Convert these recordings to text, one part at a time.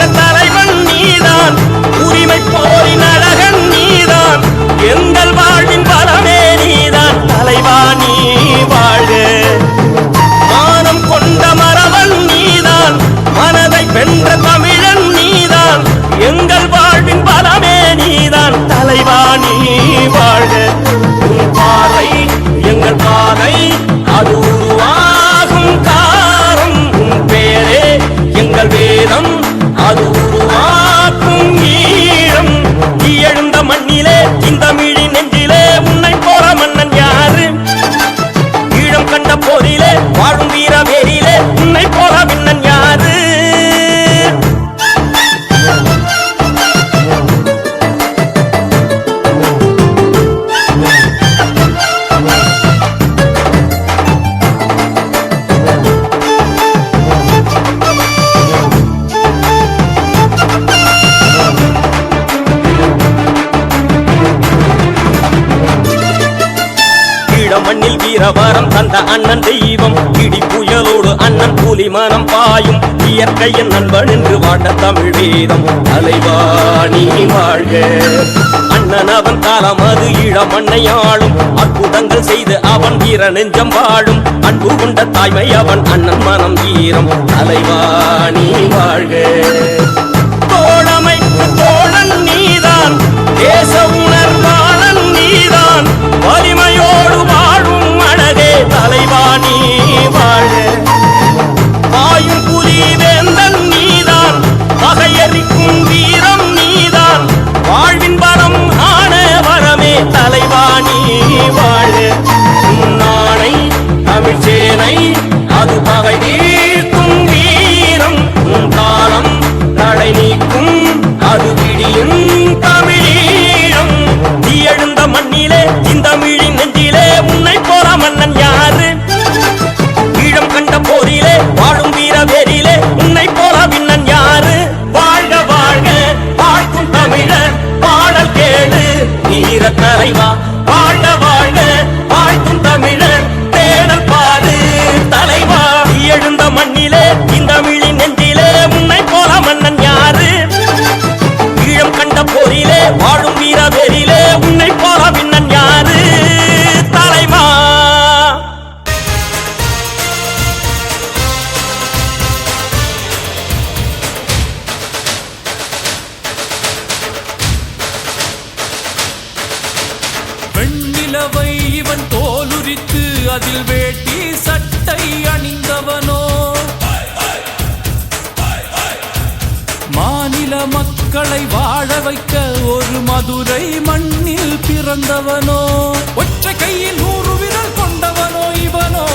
என்ற தலைவன் நீதான். உரிமை போரின் அழகன் நீதான். எங்கள் வாழ்வின் பலமே நீதான். தலைவா நீ வாழ்க. மானம் கொண்ட மரவன் நீதான். மனதை வென்ற தமிழன் நீதான். எங்கள் வாழ்வின் பலமே நீதான். தலைவா நீ வாழ்க. வேரிலே உன்னை போல ஈழ மண்ணில் வீரவரம் தந்த அண்ணன் தெய்வம். இடி புயலோடு அண்ணன் கூலி மனம் பாயும். இயற்கையின் நண்பன் என்று வாட்ட தமிழ் வேதம். அலைவாணி வாழ்க. அண்ணன் அவன் காலம் அது ஈழ மண்ணை ஆளும். அற்புதங்கள் செய்து அவன் வீர நெஞ்சம் வாழும். அன்பு கொண்ட தாய்மை அவன் அண்ணன் மனம் ஈரம். அலைவாணி வாழ்க. வெண்ணிலவை இவன் தோலுரித்து அதில் வேட்டி சட்டை அணிந்தவனோ. மாநில மக்களை வாழ வைக்க ஒரு மதுரை மண்ணில் பிறந்தவனோ. ஒற்றை கையில் நூறு விரல் கொண்டவனோ இவனோ.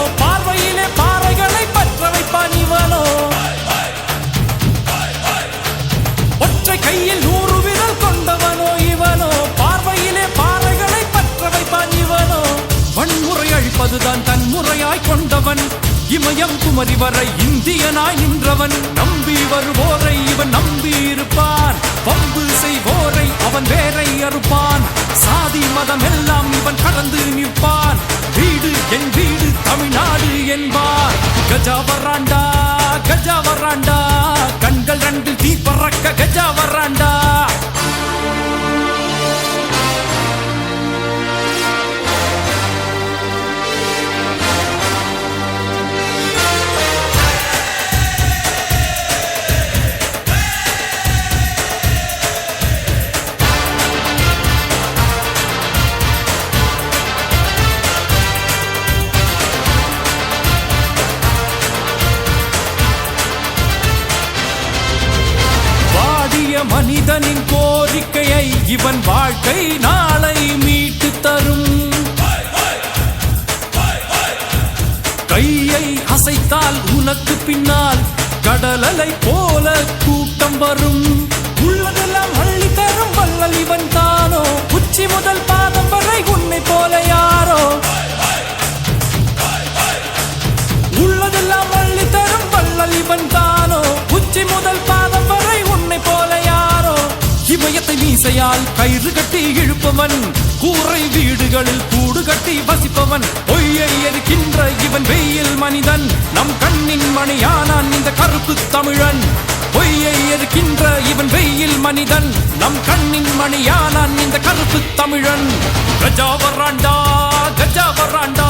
அதுதான் அழிப்பதுதான் தன் முறையாய் கொண்டவன். இமயம் குமரி வரை இந்தியனாய் நின்றவன். நம்பி வருவோரை இவன் நம்பி இருப்பான் பம்பு செய்வோரை அவன் வேரை அறுப்பான். சாதி மதம் எல்லாம் இவன் கடந்து நிற்பான். வீடு என் வீடு தமிழ்நாடு என்பார். கஜா வராண்டா கஜா வராண்டா. கண்கள் ரெண்டு தீ பறக்க கஜா வராண்டா. மனிதனின் கோரிக்கையை இவன் வாழ்க்கை நாளை மீட்டு தரும். கையை அசைத்தால் உனக்கு பின்னால் கடலலை போல கூட்டம் வரும். உள்ளதெல்லாம் அள்ளி தரும் வல்லல் இவன் தானோ? உச்சி முதல் பாதம் வரை உன்னை போல யாரோ? மீசையால் கயிறு கட்டி இழுப்பவன் கூரை வீடுகளில் கூடு கட்டி வசிப்பவன். பொய்யை எரிக்கின்ற இவன் வெயில் மனிதன் நம் கண்ணின் மணியானான் இந்த கருப்பு தமிழன். பொய்யை எதிர்க்கின்ற இவன் வெயில் மனிதன் நம் கண்ணின் மணியானான் இந்த கருப்பு தமிழன். கஜா வர்றாண்டா கஜா வர்றாண்டா